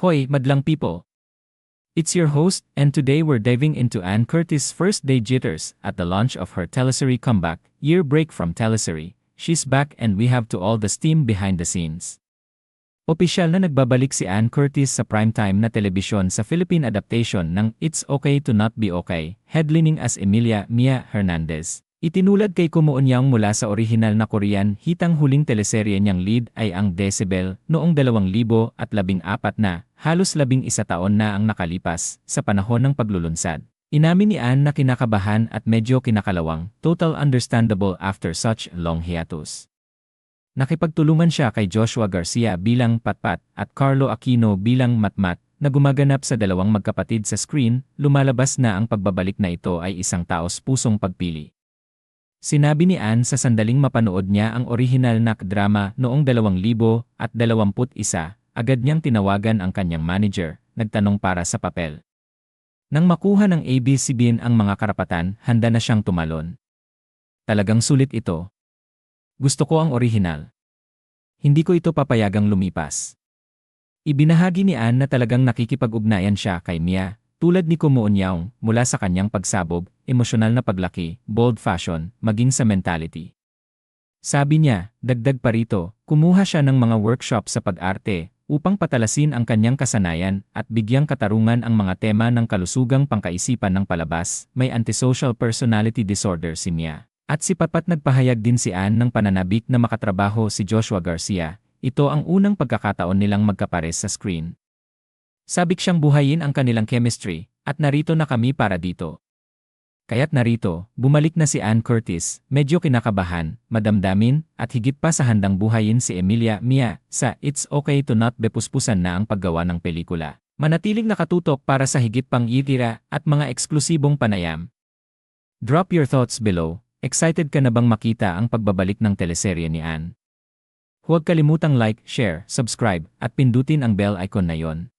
Hoy, madlang people! It's your host, and today we're diving into Ann Curtis' first day jitters at the launch of her teleserie comeback, Year Break from Teleserie. She's back and we have to all the steam behind the scenes. Opisyal na nagbabalik si Ann Curtis sa primetime na telebisyon sa Philippine adaptation ng It's Okay to Not Be Okay, headlining as Emilia Mia Hernandez. Itinulad kay Kumuunyang mula sa orihinal na Korean hitang huling teleserye niyang lead ay ang Decibel noong 2014 na, halos labing isa taon na ang nakalipas sa panahon ng paglulunsad. Inamin ni Ann na kinakabahan at medyo kinakalawang, total understandable after such long hiatus. Nakipagtulungan siya kay Joshua Garcia bilang Patpat at Carlo Aquino bilang Matmat na gumaganap sa dalawang magkapatid sa screen, lumalabas na ang pagbabalik na ito ay isang taos pusong pagpili. Sinabi ni Ann sa sandaling mapanood niya ang orihinal na drama noong 2021, agad niyang tinawagan ang kanyang manager, nagtanong para sa papel. Nang makuha ng ABCBN ang mga karapatan, handa na siyang tumalon. Talagang sulit ito. Gusto ko ang orihinal. Hindi ko ito papayagang lumipas. Ibinahagi ni Ann na talagang nakikipag-ugnayan siya kay Mia, tulad ni Kumuunyaw, mula sa kanyang pagsabog, emosyonal na paglaki, bold fashion, maging sa mentality. Sabi niya, dagdag pa rito, kumuha siya ng mga workshop sa pag-arte upang patalasin ang kanyang kasanayan at bigyang katarungan ang mga tema ng kalusugang pangkaisipan ng palabas, may antisocial personality disorder si Mia. At si Papat nagpahayag din si Ann ng pananabik na makatrabaho si Joshua Garcia, ito ang unang pagkakataon nilang magkapares sa screen. Sabik siyang buhayin ang kanilang chemistry, at narito na kami para dito. Kaya't narito, bumalik na si Ann Curtis, medyo kinakabahan, madamdamin, at higit pa sa handang buhayin si Emilia Mia sa It's Okay to Not Bepuspusan na ang paggawa ng pelikula. Manatiling nakatutok para sa higit pang itira at mga eksklusibong panayam. Drop your thoughts below. Excited ka na bang makita ang pagbabalik ng teleserye ni Ann? Huwag kalimutang like, share, subscribe, at pindutin ang bell icon na yon.